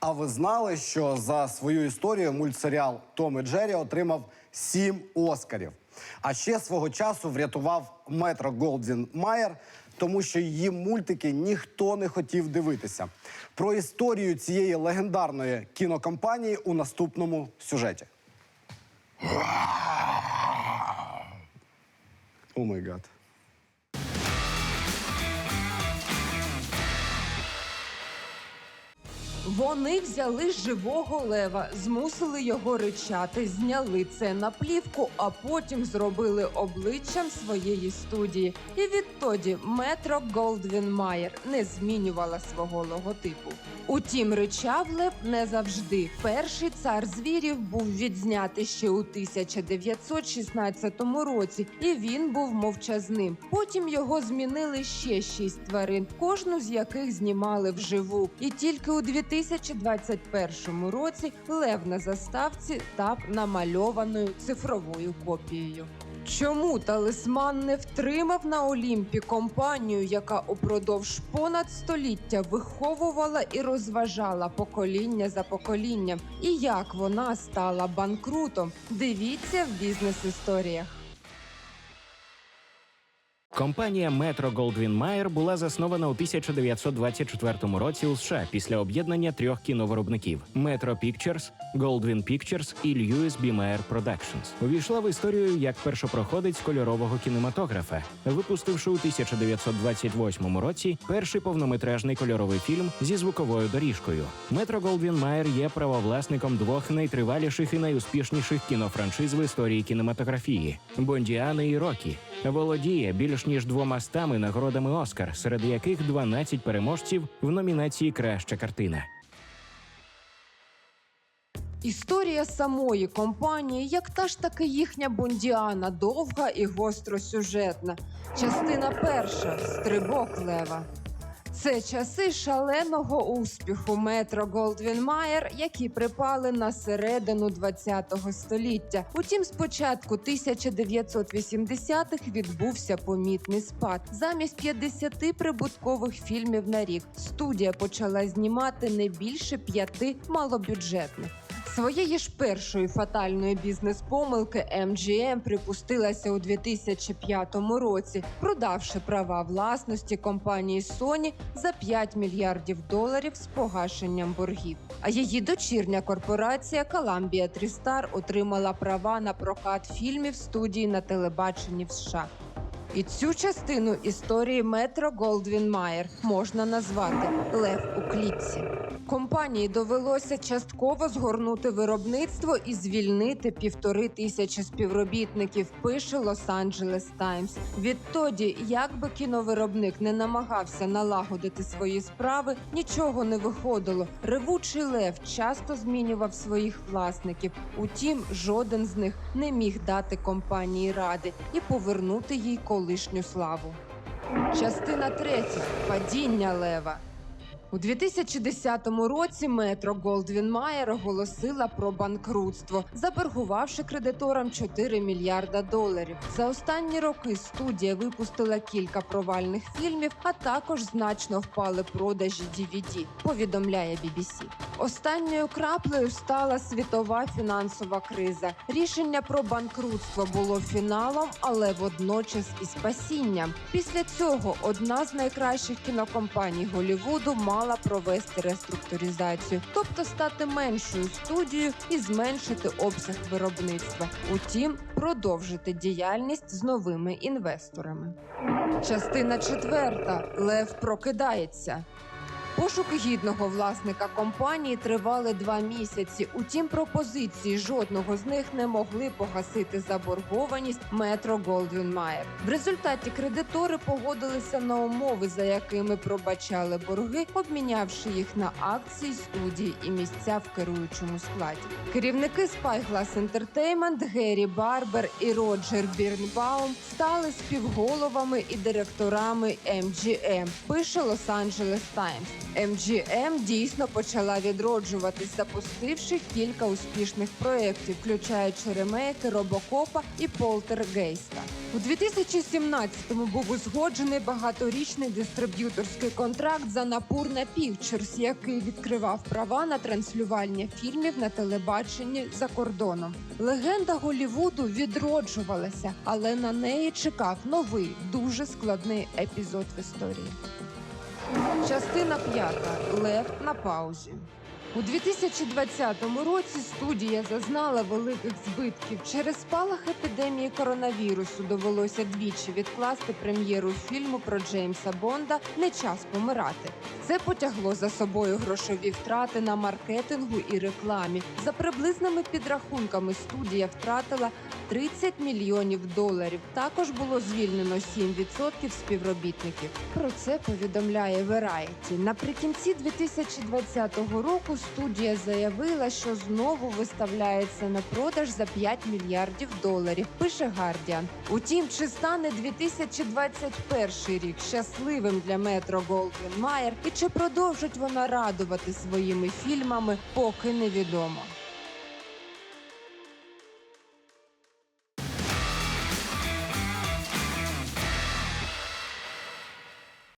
А ви знали, що за свою історію мультсеріал Том і Джері отримав сім Оскарів. А ще свого часу врятував Метро Голдвін Майер, тому що її мультики ніхто не хотів дивитися. Про історію цієї легендарної кінокомпанії у наступному сюжеті. О май гад. Вони взяли живого лева, змусили його ричати, зняли це на плівку, а потім зробили обличчям своєї студії. І відтоді Метро Голдвін Майер не змінювала свого логотипу. Утім, ричав лев не завжди. Перший цар звірів був відзнятий ще у 1916 році, і він був мовчазним. Потім його змінили ще шість тварин, кожну з яких знімали вживу. І тільки у 2021 році лев на заставці став намальованою цифровою копією. Чому талисман не втримав на Олімпі компанію, яка упродовж понад століття виховувала і розважала покоління за поколінням, і як вона стала банкрутом? Дивіться в бізнес-історіях. Компанія Metro Goldwyn Mayer була заснована у 1924 році у США після об'єднання трьох кіновиробників: Metro Pictures, Goldwyn Pictures і Lewis B. Mayer Productions. Увійшла в історію як першопроходець кольорового кінематографа, випустивши у 1928 році перший повнометражний кольоровий фільм зі звуковою доріжкою. Metro Goldwyn Mayer є правовласником двох найтриваліших і найуспішніших кінофраншиз в історії кінематографії Бондіани і Рокі. Володіє більш ніж двома стами нагородами Оскар, серед яких 12 переможців в номінації Краща картина. Історія самої компанії, як та ж таки їхня бондіана, довга і гостросюжетна. Частина перша стрибок лева. Це часи шаленого успіху метро Голдвін Майер, які припали на середину ХХ століття. Утім, з початку 1980-х відбувся помітний спад. Замість 50 прибуткових фільмів на рік студія почала знімати не більше п'яти малобюджетних. Своєї ж першої фатальної бізнес-помилки MGM припустилася у 2005 році, продавши права власності компанії Sony за 5 мільярдів доларів з погашенням боргів. А її дочірня корпорація Columbia TriStar отримала права на прокат фільмів студії на телебаченні в США. І цю частину історії Метро Голдвін Майер можна назвати Лев у клітці. Компанії довелося частково згорнути виробництво і звільнити півтори тисячі співробітників. Пише Лос-Анджелес Таймс. Відтоді, як би кіновиробник не намагався налагодити свої справи, нічого не виходило. Ревучий лев часто змінював своїх власників. Утім, жоден з них не міг дати компанії ради і повернути їй колишню славу. Частина третя падіння лева. У 2010 році метро Голдвін Майер оголосила про банкрутство, заборгувавши кредиторам 4 мільярда доларів. За останні роки студія випустила кілька провальних фільмів, а також значно впали продажі DVD, повідомляє BBC. Останньою краплею стала світова фінансова криза. Рішення про банкрутство було фіналом, але водночас і спасінням. Після цього одна з найкращих кінокомпаній Голлівуду мала провести реструктуризацію, тобто стати меншою студією і зменшити обсяг виробництва. Утім, продовжити діяльність з новими інвесторами. Частина четверта. Лев прокидається. Пошуки гідного власника компанії тривали два місяці. Утім, пропозиції жодного з них не могли погасити заборгованість метро Голдвін Майер. В результаті кредитори погодилися на умови, за якими пробачали борги, обмінявши їх на акції студії і місця в керуючому складі. Керівники Spyglass Entertainment Геррі Барбер і Роджер Бірнбаум стали співголовами і директорами MGM, пише Angeles Times. MGM дійсно почала відроджуватись, запустивши кілька успішних проєктів, включаючи ремейки Робокопа і Полтергейста. У 2017-му був узгоджений багаторічний дистриб'юторський контракт за Напурна Pictures, який відкривав права на транслювання фільмів на телебаченні за кордоном. Легенда Голівуду відроджувалася, але на неї чекав новий дуже складний епізод в історії. Частина п'ята Лев на паузі. У 2020 році студія зазнала великих збитків. Через спалах епідемії коронавірусу довелося двічі відкласти прем'єру фільму про Джеймса Бонда Не час помирати. Це потягло за собою грошові втрати на маркетингу і рекламі. За приблизними підрахунками студія втратила 30 мільйонів доларів. Також було звільнено 7% співробітників. Про це повідомляє Variety. Наприкінці 2020 року студія заявила, що знову виставляється на продаж за 5 мільярдів доларів. Пише Guardian. Утім, чи стане 2021 рік щасливим для Метро Голдвін Майер і чи продовжить вона радувати своїми фільмами, поки невідомо.